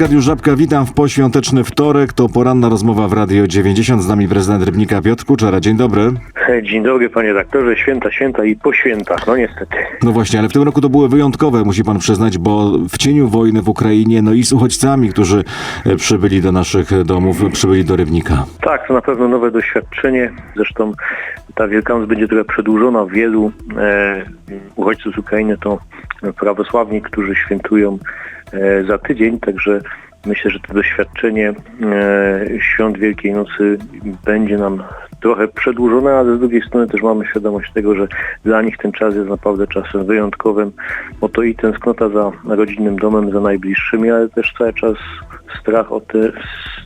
Arkadiusz Żabka, witam w poświąteczny wtorek. To poranna rozmowa w Radio 90. Z nami prezydent Rybnika Piotr Kuczera. Dzień dobry. Dzień dobry panie doktorze, święta, święta i po świętach, no niestety. No właśnie, ale w tym roku to były wyjątkowe, musi pan przyznać, bo w cieniu wojny w Ukrainie, no i z uchodźcami, którzy e, przybyli do naszych domów, przybyli do Rybnika. Tak, to na pewno nowe doświadczenie, zresztą ta Wielkanoc będzie trochę przedłużona. Wielu e, uchodźców z Ukrainy to prawosławni, którzy świętują za tydzień, także myślę, że to doświadczenie e, świąt Wielkiej Nocy będzie nam trochę przedłużone, ale z drugiej strony też mamy świadomość tego, że dla nich ten czas jest naprawdę czasem wyjątkowym, bo to i tęsknota za rodzinnym domem, za najbliższymi, ale też cały czas strach o te,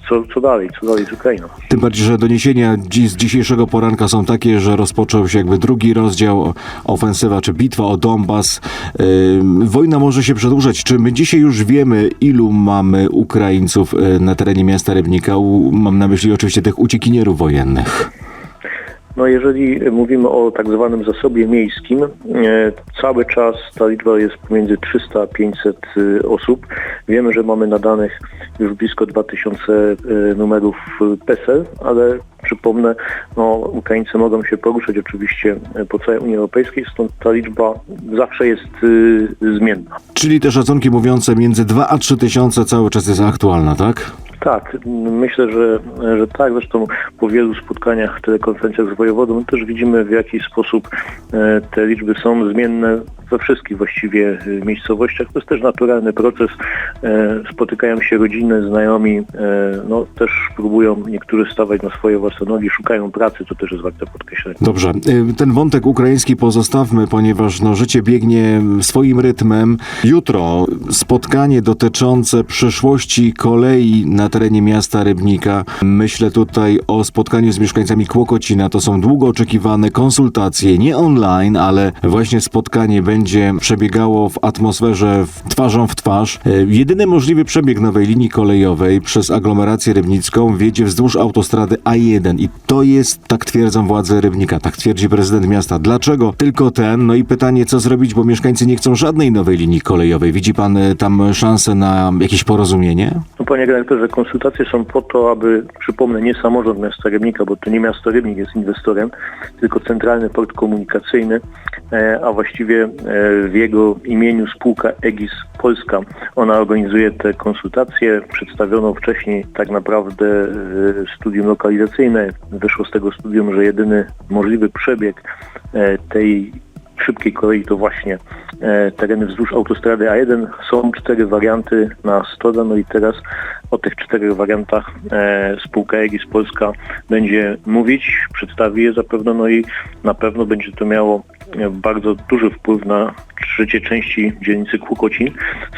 co, co dalej, co dalej z Ukrainą. Tym bardziej, że doniesienia z dzisiejszego poranka są takie, że rozpoczął się jakby drugi rozdział, ofensywa czy bitwa o Donbas. Wojna może się przedłużać. Czy my dzisiaj już wiemy, ilu mamy Ukraińców y, na terenie miasta Rybnika? Mam na myśli oczywiście tych uciekinierów wojennych. No jeżeli mówimy o tak zwanym zasobie miejskim, e, cały czas ta liczba jest pomiędzy 300 a 500 y, osób. Wiemy, że mamy nadanych już blisko 2000 y, numerów PESEL, ale przypomnę, no, Ukraińcy mogą się poruszać oczywiście e, po całej Unii Europejskiej, stąd ta liczba zawsze jest zmienna. Czyli te szacunki mówiące między 2 a 3 tysiące cały czas jest aktualna, tak? Tak, myślę, że, że tak. Zresztą po wielu spotkaniach, telekonferencjach z wojewodą też widzimy w jaki sposób e, te liczby są zmienne we wszystkich właściwie e, miejscowościach. To jest też naturalny proces. E, Spotykają się rodziny, znajomi, no też próbują niektórzy stawać na swoje własne nogi, szukają pracy, to też jest warte podkreślenia. Dobrze, ten wątek ukraiński pozostawmy, ponieważ no, życie biegnie swoim rytmem. Jutro spotkanie dotyczące przyszłości kolei na terenie miasta Rybnika. Myślę tutaj o spotkaniu z mieszkańcami Kłokocina. To są długo oczekiwane konsultacje, nie online, ale właśnie spotkanie będzie przebiegało w atmosferze w twarzą w twarz. Y, Jedyny możliwy przebieg nowej linii kolejowej przez aglomerację rybnicką wiedzie wzdłuż autostrady A1 i to jest, tak twierdzą władze Rybnika, tak twierdzi prezydent miasta. Dlaczego tylko ten? No i pytanie, co zrobić, bo mieszkańcy nie chcą żadnej nowej linii kolejowej. Widzi pan y, tam szansę na jakieś porozumienie? No panie dyrektorze, konsultacje są po to, aby, przypomnę, nie samorząd miasta Rybnika, bo to nie miasto Rybnik jest inwestorem, tylko Centralny Port Komunikacyjny, e, a właściwie e, w jego imieniu spółka EGIS Polska. Ona organizuje te konsultacje. Przedstawiono wcześniej tak naprawdę e, studium lokalizacyjne. Wyszło z tego studium, że jedyny możliwy przebieg tej szybkiej kolei to właśnie e, tereny wzdłuż autostrady A1. Są cztery warianty na stole, no i teraz o tych czterech wariantach e, spółka EGIS Polska będzie mówić, przedstawi je zapewne, no i na pewno będzie to miało e, bardzo duży wpływ na trzecie części dzielnicy Kłukocin.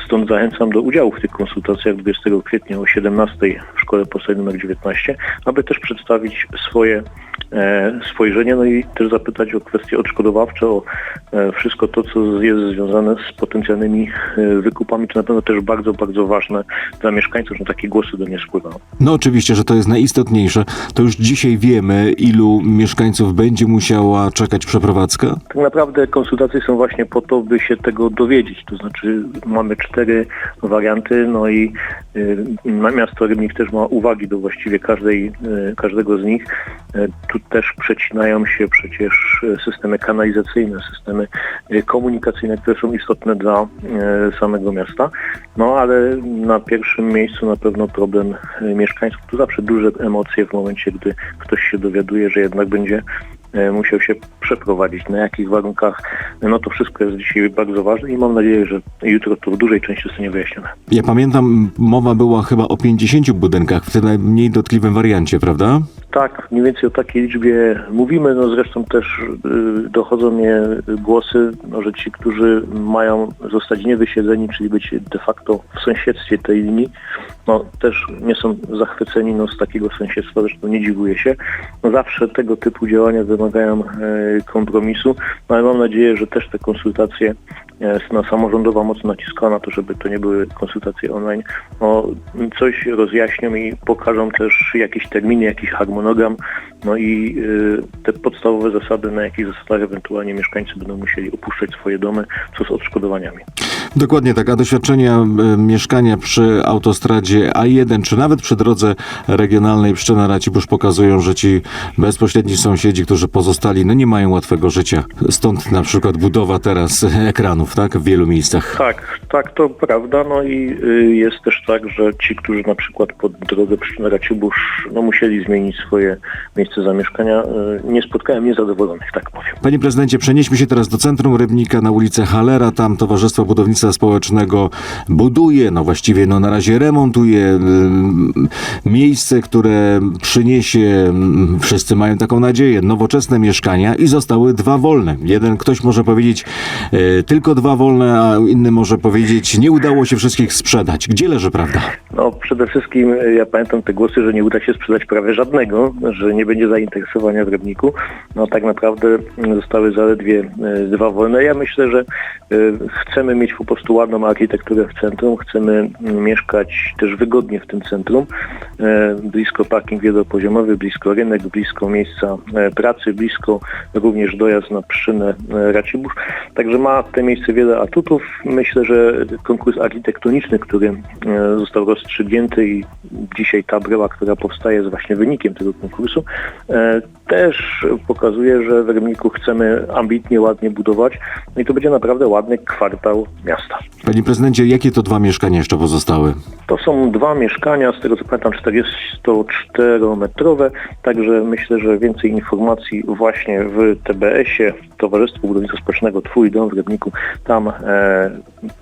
Stąd zachęcam do udziału w tych konsultacjach 20 kwietnia o 17 w Szkole Podstawowej nr 19, aby też przedstawić swoje spojrzenie, no i też zapytać o kwestie odszkodowawcze, o e, wszystko to, co jest związane z potencjalnymi e, wykupami, to na pewno też bardzo, bardzo ważne dla mieszkańców, że takie głosy do mnie spływają. No oczywiście, że to jest najistotniejsze. To już dzisiaj wiemy, ilu mieszkańców będzie musiała czekać przeprowadzka? Tak naprawdę konsultacje są właśnie po to, by się tego dowiedzieć. To znaczy mamy cztery warianty, no i y, na miasto Rybnik też ma uwagi do właściwie każdej, y, każdego z nich. Y, też przecinają się przecież y, systemy kanalizacyjne, systemy y, komunikacyjne, które są istotne dla y, samego miasta. No ale na pierwszym miejscu na pewno problem mieszkańców. Tu zawsze duże emocje w momencie, gdy ktoś się dowiaduje, że jednak będzie e, musiał się przeprowadzić, na jakich warunkach, no to wszystko jest dzisiaj bardzo ważne i mam nadzieję, że jutro to w dużej części zostanie wyjaśnione. Ja pamiętam, mowa była chyba o 50 budynkach w tym najmniej dotkliwym wariancie, prawda? Tak, mniej więcej o takiej liczbie mówimy, no zresztą też y, dochodzą mnie głosy, no, że ci, którzy mają zostać niewysiedzeni, czyli być de facto w sąsiedztwie tej linii, no też nie są zachwyceni no, z takiego sąsiedztwa, zresztą nie dziwiuję się. No, zawsze tego typu działania wymagają e, kompromisu, no, ale mam nadzieję, że też te konsultacje e, strona samorządowa mocno naciska na to, żeby to nie były konsultacje online, no, coś rozjaśnią i pokażą też jakieś terminy, jakiś harmonogram, no i y, te podstawowe zasady, na jakich zasadach ewentualnie mieszkańcy będą musieli opuszczać swoje domy, co z odszkodowaniami. Dokładnie tak, a doświadczenia e, mieszkania przy autostradzie A1, czy nawet przy drodze regionalnej Pszczena Racibórz pokazują, że ci bezpośredni sąsiedzi, którzy pozostali, no nie mają łatwego życia. Stąd na przykład budowa teraz ekranów, tak, w wielu miejscach. Tak, tak, to prawda. No i y, jest też tak, że ci, którzy na przykład pod drodze przy Racibórz no, musieli zmienić swoje miejsce zamieszkania, y, nie spotkałem niezadowolonych, tak powiem. Panie prezydencie, przenieśmy się teraz do centrum Rybnika na ulicę Halera. Tam Towarzystwo Budownictwa Społecznego buduje, no właściwie no na razie remontuje ym, miejsce, które przyniesie, ym, wszyscy mają taką nadzieję, nowoczesne mieszkania i zostały dwa wolne. Jeden ktoś może powiedzieć e, tylko dwa wolne, a inny może powiedzieć nie udało się wszystkich sprzedać. Gdzie leży prawda? No przede wszystkim y, ja pamiętam te głosy, że nie uda się sprzedać prawie żadnego, że nie będzie zainteresowania w Rybniku. No tak naprawdę y, zostały zaledwie y, dwa wolne. Ja myślę, że chcemy mieć po prostu ładną architekturę w centrum, chcemy mm, mieszkać też wygodnie w tym centrum, e, blisko parking wielopoziomowy, blisko rynek, blisko miejsca e, pracy, blisko również dojazd na Pszczynę e, Racibórz. Także ma to miejsce wiele atutów. Myślę, że konkurs architektoniczny, który został rozstrzygnięty i dzisiaj ta bryła, która powstaje jest właśnie wynikiem tego konkursu, też pokazuje, że w Rybniku chcemy ambitnie, ładnie budować. No i to będzie naprawdę ładny kwartał miasta. Panie prezydencie, jakie to dwa mieszkania jeszcze pozostały? To są dwa mieszkania, z tego co pamiętam 44-metrowe, także myślę, że więcej informacji właśnie w TBS-ie, Towarzystwo Budownictwa Społecznego Twój Dom w Rybniku, tam e,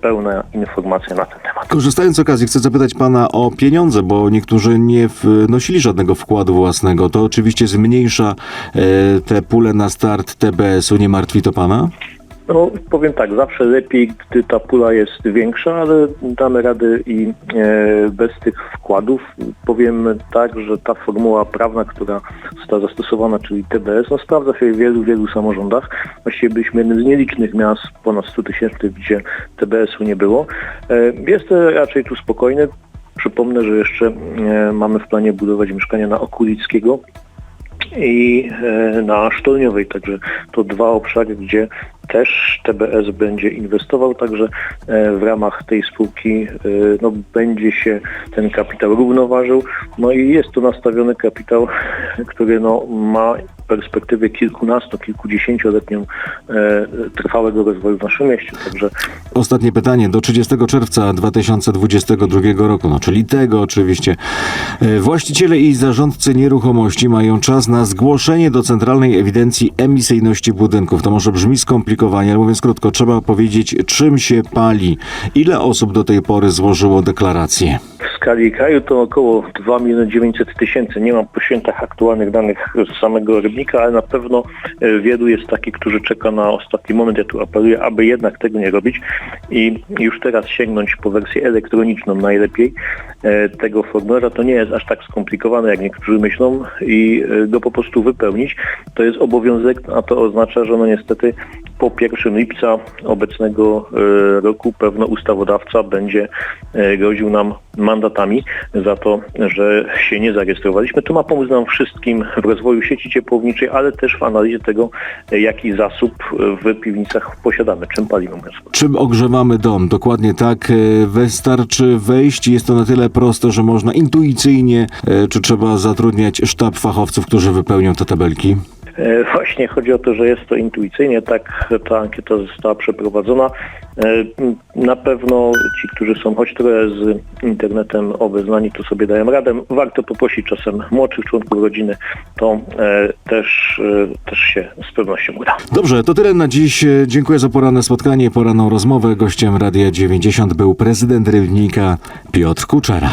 pełna informacja na ten temat. Korzystając z okazji, chcę zapytać pana o pieniądze, bo niektórzy nie wnosili żadnego wkładu własnego. To oczywiście zmniejsza e, te pule na start TBS-u. Nie martwi to pana? No, powiem tak, zawsze lepiej, gdy ta pula jest większa, ale damy radę i e, bez tych wkładów. Powiem tak, że ta formuła prawna, która została zastosowana, czyli TBS, no, sprawdza się w wielu, wielu samorządach. Właściwie byliśmy jednym z nielicznych miast, ponad 100 tysięcy, gdzie TBS-u nie było. E, jest raczej tu spokojne. Przypomnę, że jeszcze e, mamy w planie budować mieszkania na Okulickiego, i na Sztolniowej. Także to dwa obszary, gdzie też TBS będzie inwestował, także e, w ramach tej spółki e, no, będzie się ten kapitał równoważył. No i jest tu nastawiony kapitał, który no, ma perspektywę kilkunastu, kilkudziesięcioletnią e, trwałego rozwoju w naszym mieście. Także Ostatnie pytanie. Do 30 czerwca 2022 roku, no czyli tego oczywiście, e, właściciele i zarządcy nieruchomości mają czas na zgłoszenie do Centralnej Ewidencji Emisyjności Budynków. To może brzmi skomplikowanie, ale mówiąc krótko, trzeba powiedzieć, czym się pali. Ile osób do tej pory złożyło deklarację? w skali kraju to około 2 miliony 900 tysięcy. Nie mam po świętach aktualnych danych z samego Rybnika, ale na pewno e, wielu jest takich, którzy czeka na ostatni moment. Ja tu apeluję, aby jednak tego nie robić i już teraz sięgnąć po wersję elektroniczną najlepiej e, tego formularza. To nie jest aż tak skomplikowane, jak niektórzy myślą i e, go po prostu wypełnić. To jest obowiązek, a to oznacza, że no niestety po 1 lipca obecnego e, roku pewno ustawodawca będzie e, groził nam mandatami za to, że się nie zarejestrowaliśmy. To ma pomóc nam wszystkim w rozwoju sieci ciepłowniczej, ale też w analizie tego, e, jaki zasób w piwnicach posiadamy, czym palimy. Czym ogrzewamy dom? Dokładnie tak. Wystarczy wejść. Jest to na tyle proste, że można intuicyjnie, czy trzeba zatrudniać sztab fachowców, którzy wypełnią te tabelki? E, Właśnie chodzi o to, że jest to intuicyjnie, tak ta ankieta została przeprowadzona. E, Na pewno ci, którzy są choć trochę z internetem obeznani, to sobie dają radę. Warto poprosić czasem młodszych członków rodziny, to e, też, też się z pewnością uda. Dobrze, to tyle na dziś. Dziękuję za poranne spotkanie, poranną rozmowę. Gościem Radia 90 był prezydent Rybnika Piotr Kuczera.